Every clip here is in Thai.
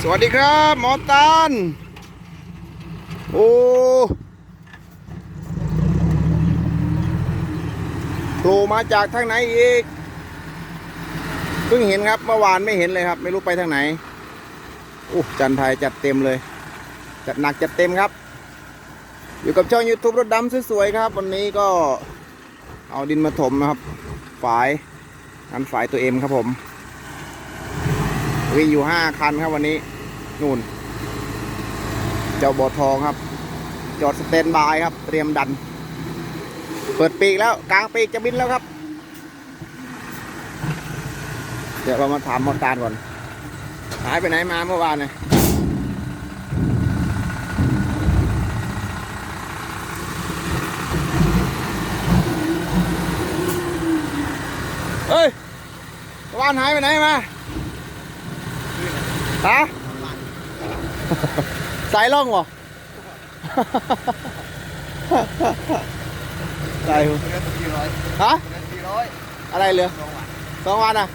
สวัสดีครับ หมอตันโอ้โผล่มาจากทางไหนอีก เพิ่งเห็นครับ เมื่อวานไม่เห็นเลยครับ ไม่รู้ไปทางไหนโอ้จันทายจัดเต็มเลย จัดหนักจัดเต็มครับ อยู่กับช่อง YouTube รถดำสวยๆครับ วันนี้ก็เอาดินมาถมนะครับ ฝายอันฝายตัวเอ็มครับผม วิ่งอยู่ห้าคันครับวันนี้นู่น เจ้าบอทองครับ จอดสเตนบายครับ เตรียมดัน เปิดปีกแล้วกลางปีกจะบินแล้วครับ เดี๋ยวเรามาถามมอตารก่อน หายไปไหนมาเมื่อวานเนี่ยเฮ้ยเมื่อวานหายไปไหนมา ฮะสายล่องเหรอสายสี่ร้อยฮะสี่ร้อยอะไรเหลือสองวันสองวันอะ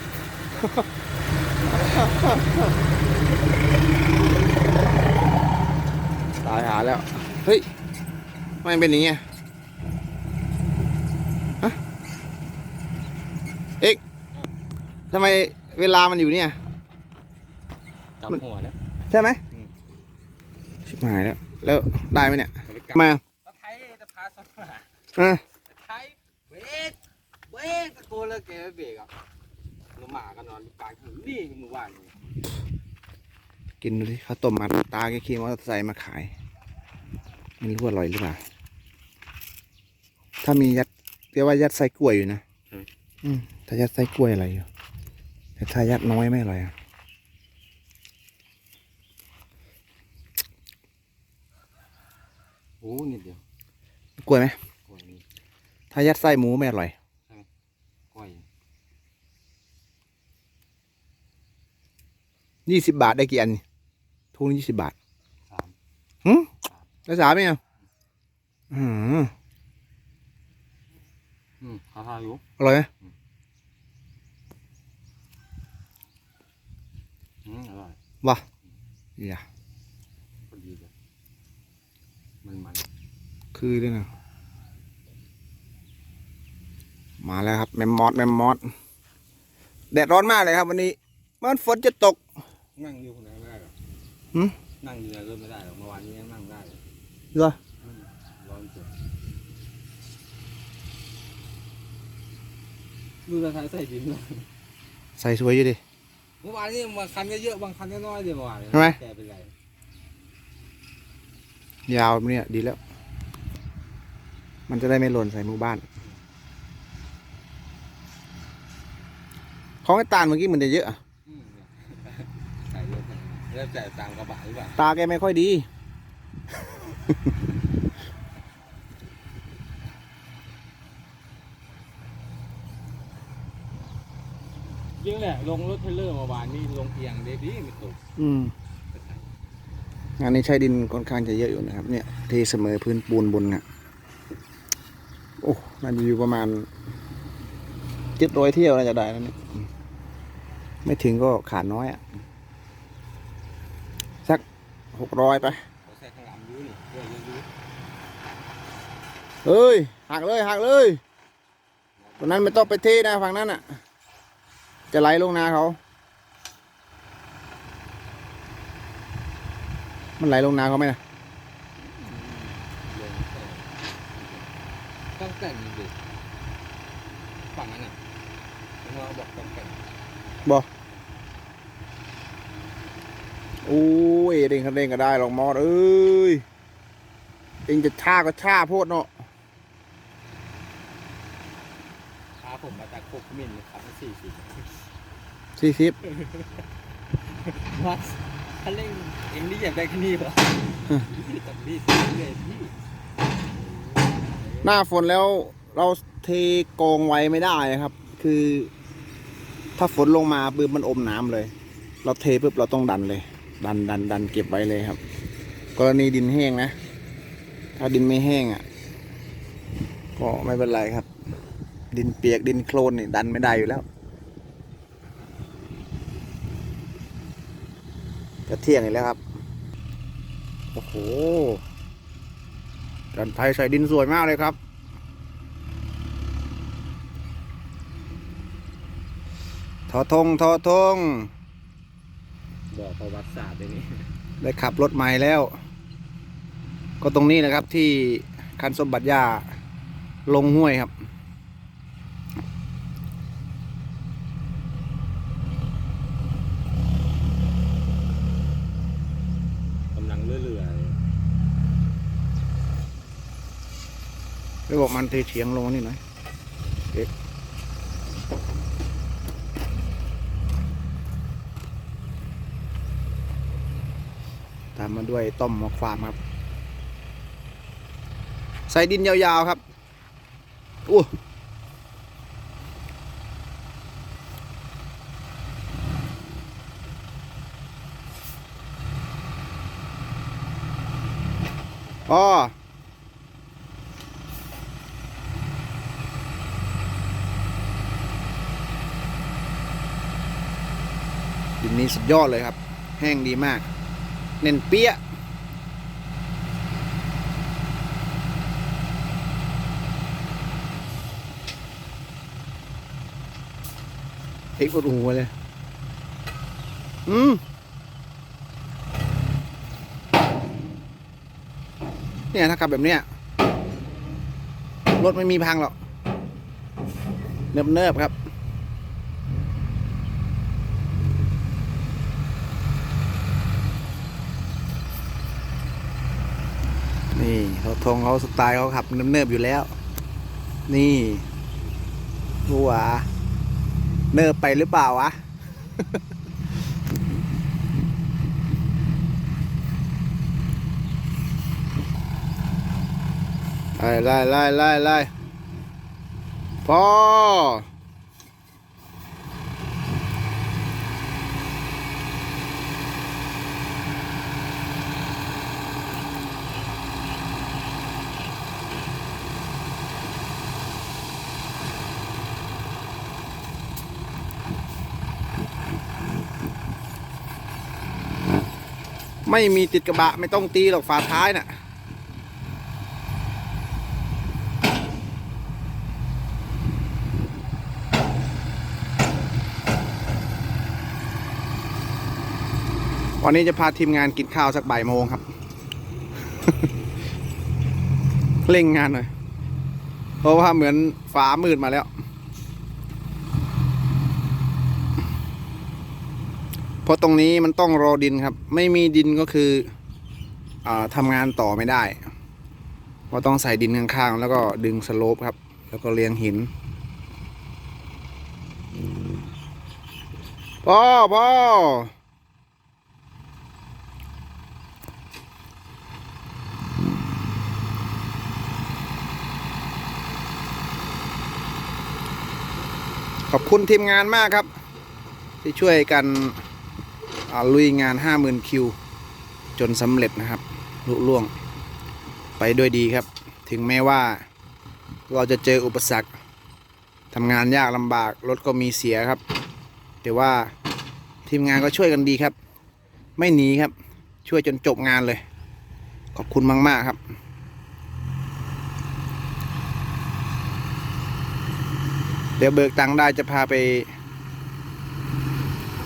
ตายหาแล้ว เฮ้ยทำไมมันเป็นอย่างเงี้ยฮะเอ็กทำไมเวลามันอยู่เนี่ย จับหัวแล้วใช่ไหมอืมชิบหายแล้ว แล้วได้ไหมเนี่ยมาไทยจะพาสักหาอะไทยเบรกเบรกตะโกนเลยแกไม่เบรกอะเราหมากันนอนอยู่กลางถนนนี่มือว่างอยู่กินดูดิข้าวต้มมัดตาแกขี่มอเตอร์ไซค์มาขายไม่รู้ว่าอร่อยหรือเปล่าถ้ามียัดเรียกว่ายัดไส้กล้วยอยู่นะอืมถ้ายัดไส้กล้วยอะไรอยู่แต่ถ้ายัดน้อยไม่อร่อยอะ โอ้นิดเดียวกล้วยไหมกล้วยนี่ถ้ายัดไส้หมูไม่อร่อย กล้วยยี่สิบบาทได้กี่อันนี่ทุงยี่สิบบาทสามหืมได้สามไหมอะอืมอืมข้าวข้าวอยู่อร่อยไหมอืมอร่อยว้าอย่า พอดีเลยมันมัน คือด้วยนะมาแล้วครับแมมมอสแมมมอสแดดร้อนมากเลยครับ วันนี้มันฝนจะตก นั่งอยู่คนไหนไม่ได้หรอกหืมนั่งอยู่ไหนก็ไม่ได้หรอกเมื่อวานนี้ยังนั่งได้เลยเหรออืมร้อนจัดดูสะท้ายใส่ดินเลยใส่สวยอยู่ดิ เมื่อวานนี้บางคันก็เยอะบางคันก็น้อยเดียวเมื่อวานทำไม แกเป็นไร ยาวเนี่ยดีแล้ว มันจะได้ไม่หล่นใส่หมู่บ้าน ของไอ้ตาลเมื่อกี้เหมันจะเยอะอะอืมใส่เยอะไปเริ่มจ่ายตามกระบะหรือเปล่าตาแกไม่ค่อยดีเยอะแหละลงรถเทรลเลอร์เมื่อวานนี่ลงเอียงเดดี้ไม่ตกอืม งานนี้ใช้ดินค่อนข้างจะเยอะอยู่นะครับ เนี่ยเทเสมอพื้นปูนบนเนี่ ยโอ้น่าจะอยู่ประมาณเจ็ดร้อยเที่ยวน่าจะได้แล้วเนี่ยอืมไม่ถึงก็ขาดน้อยอะ สักหกร้อยไปเขาใส่ข้างหลังยูนี่เยอะเยอะยูเฮ้ยหักเลยหักเลยตรงนั้นไม่ต้องไปเทนะฝั่งนั้นอะ จะไหลลงนาเขา มันไหลลงนาเขาไหมนะ ลง แต่ต้องแต่งดิฝั่งนั้นอะผมว่าบอกต้องแต่งโอ้ยเร่งคันเร่งก็ได้หรอกมอดเอ้ย เองจะช้าก็ช้าโพดเนาะพาผมมาจากโคกขมิ้นเลยครับสี่สิบสี่สิบวัดคันเร่งเอ็มนี่อยากได้แค่นี้เหรอตัดนี่เลยพี่ หน้าฝนแล้วเราเทกองไว้ไม่ได้ครับ คือ ถ้าฝนลงมาปื้มมันอมน้ำเลย เราเทปุ๊บเราต้องดันเลย ดันดันดันเก็บไว้เลยครับ กรณีดินแห้งนะ ถ้าดินไม่แห้งอะก็ไม่เป็นไรครับ ดินเปียกดินโคลนนี่ดันไม่ได้อยู่แล้วจะเที่ยงอีกแล้วครับ โอ้โห จันไทยใส่ดินสวยมากเลยครับ ทอทงทอทง บอกประวัติศาสตร์เลยนี่ได้ขับรถใหม่แล้ว ก็ตรงนี้นะครับที่คันสมบัติยาลงห้วยครับ กำลังเรื่อย ไปบอกมันเทเฉียงลงนี่หน่อยเอ๊ะตามมาด้วยต้มมะความครับ ใส่ดินยาวๆครับอู้อ๋อ ดินนี้สุดยอดเลยครับ แห้งดีมาก เน้นเปี้ยเอ็กอุดหูเลย อืมเนี่ยถ้าขับแบบเนี้ยรถไม่มีพังหรอก เนิบๆครับ นี่ เขาทงเขาสไตล์เขาขับเนิบๆอยู่แล้ว นี่หัวาเนิบไปหรือเปล่าวะไล่ไล่ไล่ไล่ไล่พอ ไม่มีติดกระบะไม่ต้องตีหรอกฝาท้ายน่ะวันนี้จะพาทีมงานกินข้าวสักบ่ายโมงครับ เร่งงานหน่อย เพราะว่าเหมือนฟ้ามืดมาแล้ว เพราะตรงนี้มันต้องรอดินครับ ไม่มีดินก็คืออทำงานต่อไม่ได้เพราะต้องใส่ดินข้างๆ แล้วก็ดึงสโลปครับ แล้วก็เรียงหินพ่อพ่อขอบคุณทีมงานมากครับ ที่ช่วยกัน ลุยงาน 50,000 คิว จนสำเร็จนะครับลุล่วง ไปด้วยดีครับ ถึงแม้ว่า เราจะเจออุปสรรคทำงานยากลำบาก รถก็มีเสียครับ แต่ว่าทีมงานก็ช่วยกันดีครับ ไม่หนีครับ ช่วยจนจบงานเลย ขอบคุณมาก ๆ ครับเดี๋ยวเบิกตังค์ได้จะพาไป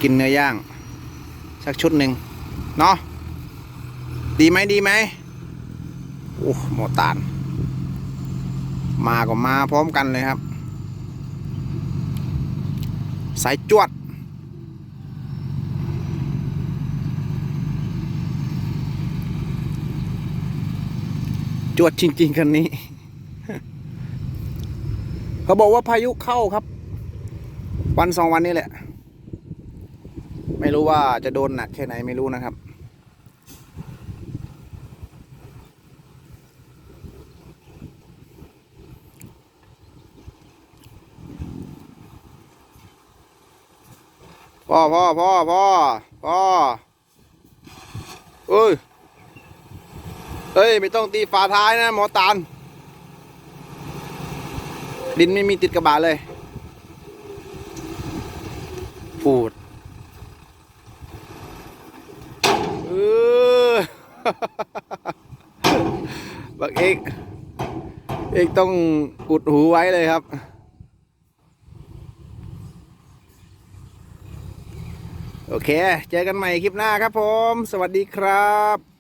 กินเนื้อย่าง สักชุดหนึ่งเนาะดีไหมดีไหมโอ้หมอตานมาก็มาพร้อมกันเลยครับ สายจวด จวดจริง ๆ คันนี้ เขาบอกว่าพายุเข้าครับ วันสองวันนี้แหละ ไม่รู้ว่าจะโดนหนักแค่ไหนไม่รู้นะครับ พ่อพ่อพ่อพ่อพ่อเอ้ยเอ้ย ไม่ต้องตีฝาท้ายนะ หมอตาล ดินไม่มีติดกระบะเลย ปูด บักเอกเอกต้องอุดหูไว้เลยครับ โอเค เจอกันใหม่คลิปหน้าครับผม สวัสดีครับ